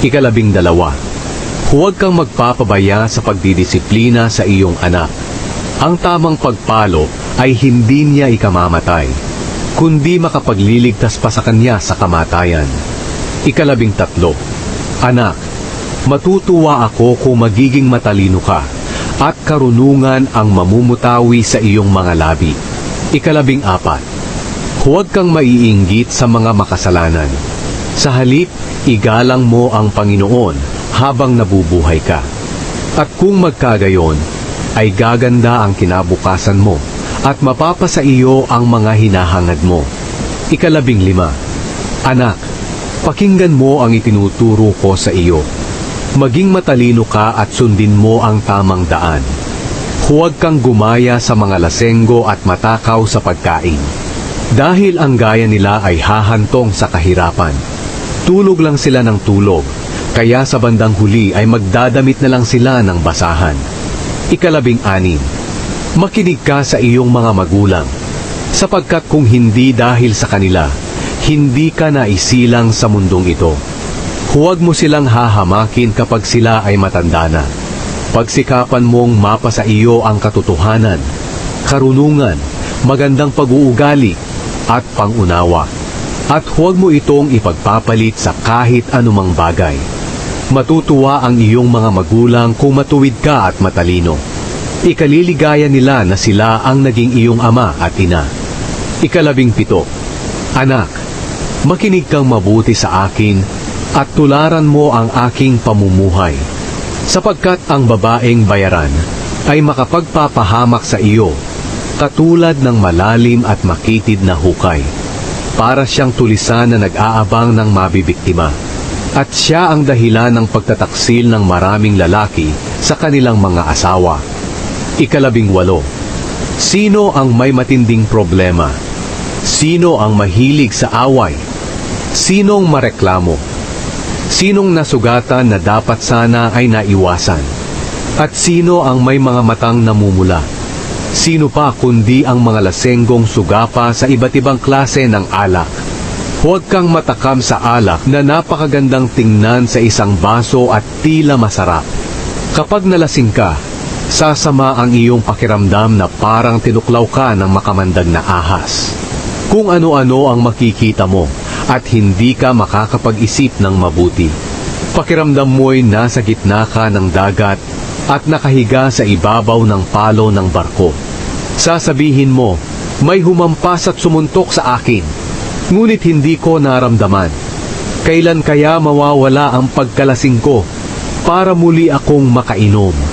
Ikalabing dalawa, huwag kang magpapabaya sa pagdidisiplina sa iyong anak. Ang tamang pagpalo ay hindi niya ikamamatay, kundi makapagliligtas pa sa kanya sa kamatayan. Ikalabing tatlo, Anak, matutuwa ako kung magiging matalino ka at karunungan ang mamumutawi sa iyong mga labi. Ikalabing apat, huwag kang maiinggit sa mga makasalanan. Sa halip, igalang mo ang Panginoon habang nabubuhay ka. At kung magkagayon, ay gaganda ang kinabukasan mo at mapapasa iyo ang mga hinahangad mo. Ikalabing lima, Anak, pakinggan mo ang itinuturo ko sa iyo. Maging matalino ka at sundin mo ang tamang daan. Huwag kang gumaya sa mga lasenggo at matakaw sa pagkain. Dahil ang gaya nila ay hahantong sa kahirapan. Tulog lang sila ng tulog, kaya sa bandang huli ay magdadamit na lang sila ng basahan. Ikalabing anim, makinig ka sa iyong mga magulang, sapagkat kung hindi dahil sa kanila, hindi ka naisilang sa mundong ito. Huwag mo silang hahamakin kapag sila ay matanda na. Pagsikapan mong mapa sa iyo ang katotohanan, karunungan, magandang pag-uugali, at pangunawa. At huwag mo itong ipagpapalit sa kahit anumang bagay. Matutuwa ang iyong mga magulang kung matuwid ka at matalino. Ikaliligaya nila na sila ang naging iyong ama at ina. Ikalabing pito, Anak, makinig kang mabuti sa akin at tularan mo ang aking pamumuhay. Sapagkat ang babaeng bayaran ay makapagpapahamak sa iyo, katulad ng malalim at makitid na hukay. Para siyang tulisan na nag-aabang ng mabibiktima. At siya ang dahilan ng pagtataksil ng maraming lalaki sa kanilang mga asawa. Ikalabing walo, Sino ang may matinding problema? Sino ang mahilig sa away? Sinong mareklamo? Sinong nasugatan na dapat sana ay naiwasan? At sino ang may mga matang namumula? Sino pa kundi ang mga lasenggong sugapa sa iba't ibang klase ng alak? Huwag kang matakam sa alak na napakagandang tingnan sa isang baso at tila masarap. Kapag nalasing ka, sasama ang iyong pakiramdam na parang tinuklaw ka ng makamandag na ahas. Kung ano-ano ang makikita mo at hindi ka makakapag-isip ng mabuti. Pakiramdam mo'y nasa gitna ka ng dagat at nakahiga sa ibabaw ng palo ng barko. Sasabihin mo, may humampas at sumuntok sa akin. Ngunit hindi ko naramdaman. Kailan kaya mawawala ang pagkalasing ko para muli akong makainom?